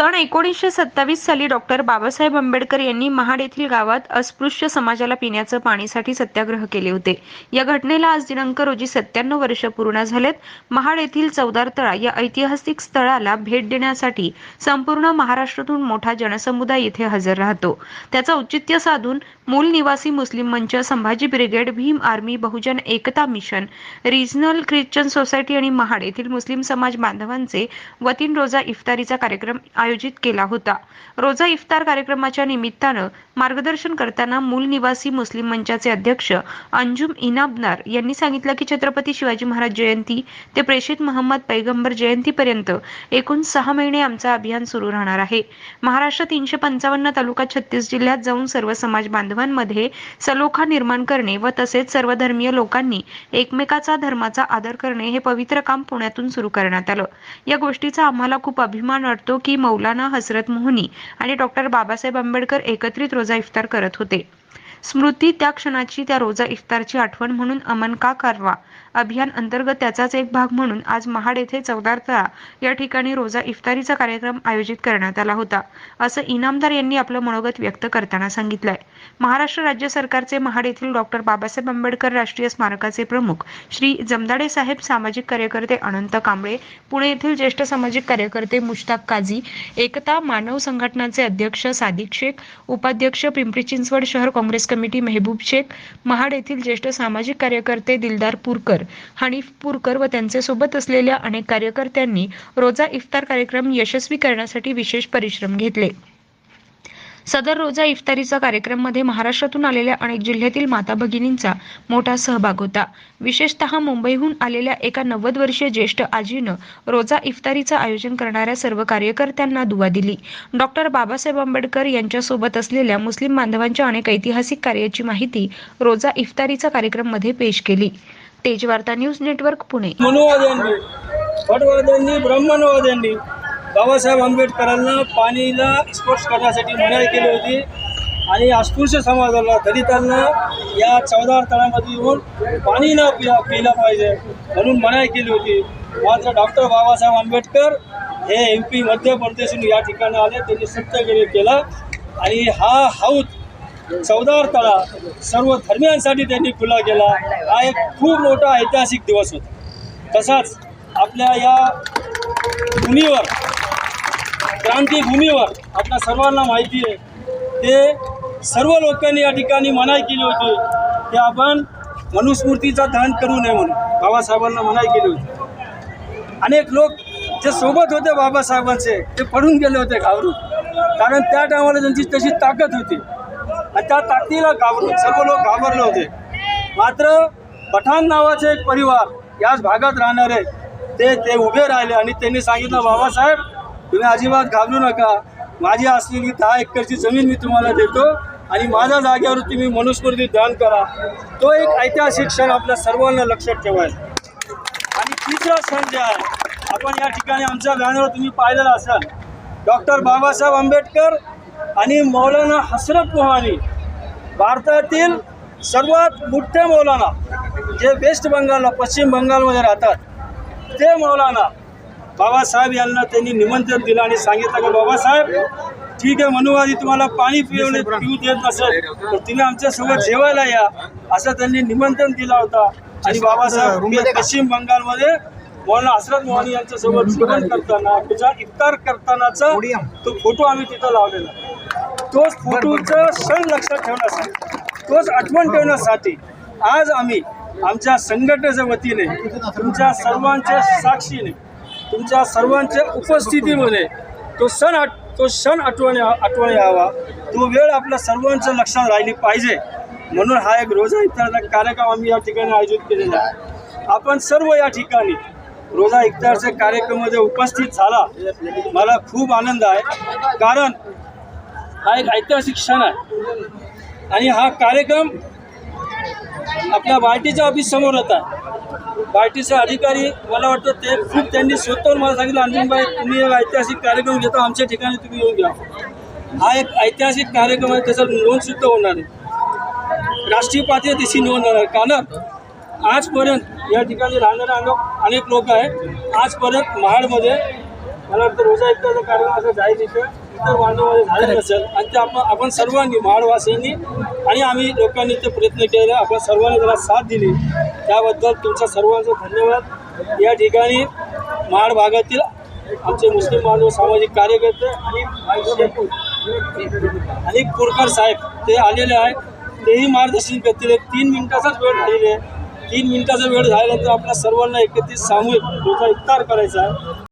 सन एकोणीसशे सत्तावीस साली डॉक्टर बाबासाहेब आंबेडकर यांनी महाड येथील गावात अस्पृश्य समाजाला पिण्याचं पाणीसाठी सत्याग्रह केले होते. या घटनेला आज दिनांक रोजी सत्त्याण्णव वर्ष पूर्ण झालेत. महाड येथील चौदार तळा या ऐतिहासिक स्थळाला भेट देण्यासाठी संपूर्ण महाराष्ट्रातून मोठा जनसमुदाय येथे हजर राहतो. त्याचं औचित्य साधून मूल निवासी मुस्लिम मंच Sambhaji brigade Bhim army Bahujan Ekta mission regional Christian society आणि महाड येथील मुस्लिम समाज बांधवांचे वतीन रोजा इफ्तारीचा कार्यक्रम आयोजित केला होता. रोजा इफ्तार कार्यक्रमाच्या निमित्तानं मार्गदर्शन करताना मूल निवासी मुस्लिम मंचाचे अध्यक्ष अंजुम इनाबनार यांनी सांगितलं की छत्रपती शिवाजी महाराज जयंती ते प्रेषित महम्मद पैगंबर जयंतीपर्यंत एकूण सहा महिने आमचं अभियान सुरू राहणार आहे. महाराष्ट्र तीनशे पंचावन्न तालुका छत्तीस जिल्ह्यात जाऊन सर्व समाज बांधवांमध्ये सलोखा निर्माण करणे व तसेच सर्वधर्मीय लोकांनी एकमेकाचा धर्माचा आदर करणे हे पवित्र काम पुण्यातून सुरू करण्यात आलं. या गोष्टीचा आम्हाला खूप अभिमान वाटतो की मौल मौलाना हसरत मोहनी आणि डॉक्टर बाबासाहेब आंबेडकर एकत्रित रोजा इफ्तार करत होते. स्मृती त्या क्षणाची त्या रोजा इफ्तारची आठवण म्हणून अमन का करवा? अभियान अंतर्गत त्याचाच एक भाग म्हणून आज महाड येथे चौदार तळा या ठिकाणी रोजा इफ्तारीचा कार्यक्रम आयोजित करण्यात आला होता असं इनामदार यांनी आपलं मनोगत व्यक्त करताना सांगितलंय. महाराष्ट्र राज्य सरकारचे महाड येथील डॉक्टर बाबासाहेब आंबेडकर राष्ट्रीय स्मारकाचे प्रमुख श्री जमदाडे साहेब सामाजिक कार्यकर्ते अनंत कांबळे पुणे येथील ज्येष्ठ सामाजिक कार्यकर्ते मुश्ताक काझी एकता मानव संघटनाचे अध्यक्ष सादिक शेख उपाध्यक्ष पिंपरी चिंचवड शहर काँग्रेस कमिटी मेहबूब शेख महाड येथील ज्येष्ठ सामाजिक कार्यकर्ते दिलदार पुरकर हनीफ पुरकर व त्यांचे सोबत असलेल्या अनेक कार्यकर्त्यांनी रोजा इफ्तार कार्यक्रम यशस्वी करण्यासाठी विशेष परिश्रम घेतले. सदर रोजा इफ्तारीचा कार्यक्रममध्ये महाराष्ट्रातून आलेल्या अनेक जिल्ह्यातील माता भगिनींचा मोठा सहभाग होता. विशेषतः मुंबईहून आलेल्या एका नव्वद वर्षीय ज्येष्ठ आजीनं रोजा इफ्तारीचं आयोजन करणाऱ्या सर्व कार्यकर्त्यांना दुवा दिली. डॉक्टर बाबासाहेब आंबेडकर यांच्यासोबत असलेल्या मुस्लिम बांधवांच्या अनेक ऐतिहासिक कार्याची माहिती रोजा इफ्तारीचा कार्यक्रममध्ये पेश केली. Tejvarta news network Pune. मनुवाद्यांनी भटवाद्यांनी बाबासाहेब आंबेडकरांना पाणीला स्पर्श करण्यासाठी मनाई केली होती. आणि अस्पृश्य समाजाला दलितांना या चौदार तळामध्ये येऊन पाणी न पिया पिलं पाहिजे म्हणून मनाई केली होती. मात्र डॉक्टर बाबासाहेब आंबेडकर हे एम पी मध्य प्रदेशून या ठिकाणी आले. त्यांनी सत्याग्रह केला. आणि हा हौद चौदार तळा सर्व धर्मियांसाठी त्यांनी खुला केला. हा एक खूप मोठा ऐतिहासिक दिवस होता. तसाच आपल्या या भूमीवर क्रांतीभूमीवर आपल्या सर्वांना माहिती आहे. ते सर्व लोकांनी या ठिकाणी मनाई केली होती की आपण मनुस्मृतीचा दहन करू नये म्हणून. बाबासाहेबांना मनाई केली होती. अनेक लोक जे सोबत होते बाबासाहेबांचे ते पडून गेले होते घाबरून. कारण त्या टायमाला त्यांची तशी ताकद होती. आणि त्या ताकदीला घाबरून सर्व लोक घाबरले होते. मात्र पठाण नावाचे एक परिवार याच भागात राहणारे ते ते उभे राहिले आणि त्यांनी सांगितलं बाबासाहेब तुम्ही अजिबात घाबरू नका. माझी असलेली दहा एकरची जमीन मी तुम्हाला देतो आणि माझ्या जागेवर तुम्ही मनुस्मृती दान करा. तो एक ऐतिहासिक क्षण आपल्या सर्वांना लक्षात ठेवायचा आणि तिसरा क्षण जे आहे आपण या ठिकाणी आमच्या बॅनरवर तुम्ही पाहिलेला असाल. डॉक्टर बाबासाहेब आंबेडकर आणि मौलाना हसरत मोहानी भारतातील सर्वात मोठे मौलाना जे वेस्ट बंगालला पश्चिम बंगालमध्ये राहतात ते मौलाना बाबासाहेब यांना त्यांनी निमंत्रण दिलं आणि सांगितलं की बाबासाहेब ठीक आहे मनुवादी तुम्हाला पाणी पिवणे पिऊ देत नसेल तर तुम्ही आमच्यासोबत जेवायला या. असं त्यांनी निमंत्रण दिलं होता. आणि बाबासाहेब हे पश्चिम बंगालमध्ये मौलाना हसरत मोहानी यांच्यासोबत जेवण करताना तुझा इफ्तार करतानाचा तो फोटो आम्ही तिथं लावलेला. तोच फोटोचं क्षण लक्षात ठेवण्यासाठी तोच आठवण ठेवण्यासाठी आज आम्ही आमच्या संघटनेच्या वतीने तुमच्या सर्वांच्या साक्षीने तुमच्या सर्वांच्या उपस्थितीमध्ये तो सण आठ तो क्षण आठवण आठवण यावा. तो वेळ आपल्या सर्वांच्या लक्षात राहिली पाहिजे. म्हणून हा एक रोजा इफ्तारचा कार्यक्रम आम्ही या ठिकाणी आयोजित केलेला आहे. आपण सर्व या ठिकाणी रोजा इफ्तारच्या कार्यक्रमामध्ये उपस्थित झाला. मला खूप आनंद आहे. कारण हा एक ऐतिहासिक क्षण आहे. आणि हा कार्यक्रम आपल्या वाटीच्या ऑफिस समोर होता. बार्टीचे अधिकारी मला वाटतं ते खूप त्यांनी स्वतःवर मला सांगितलं अंजनबाई तुम्ही एक ऐतिहासिक कार्यक्रम घेता आमच्या ठिकाणी तुम्ही येऊन घ्या हा एक ऐतिहासिक कार्यक्रम आहे त्याचा नोंदसुद्धा होणार आहे. राष्ट्रीय पातळीवर त्याची नोंद होणार आहे. कारण आजपर्यंत या ठिकाणी राहणारे अनेक अनेक लोक आहेत. आजपर्यंत महाडमध्ये मला वाटतं रोजा इफ्तारचा कार्यक्रम असं जाईल इथं. इतर बांधवामध्ये झालं नसेल आणि ते आपण आपण सर्वांनी महाडवासीयांनी आणि आम्ही लोकांनी ते प्रयत्न केले आपण सर्वांनी त्याला साथ दिली. त्याबद्दल तुमच्या सर्वांचं धन्यवाद. या ठिकाणी महाड भागातील आमचे मुस्लिम बांधव सामाजिक कार्यकर्ते आणि आणि कुरकर साहेब ते आलेले आहे तेही मार्गदर्शन करतील. तीन मिनिटाचाच वेळ राहिलेला आहे. तीन मिनिटाचा वेळ झाल्यानंतर आपल्या सर्वांना एकत्रित सामूहिक रोजा इफ्तार करायचा आहे.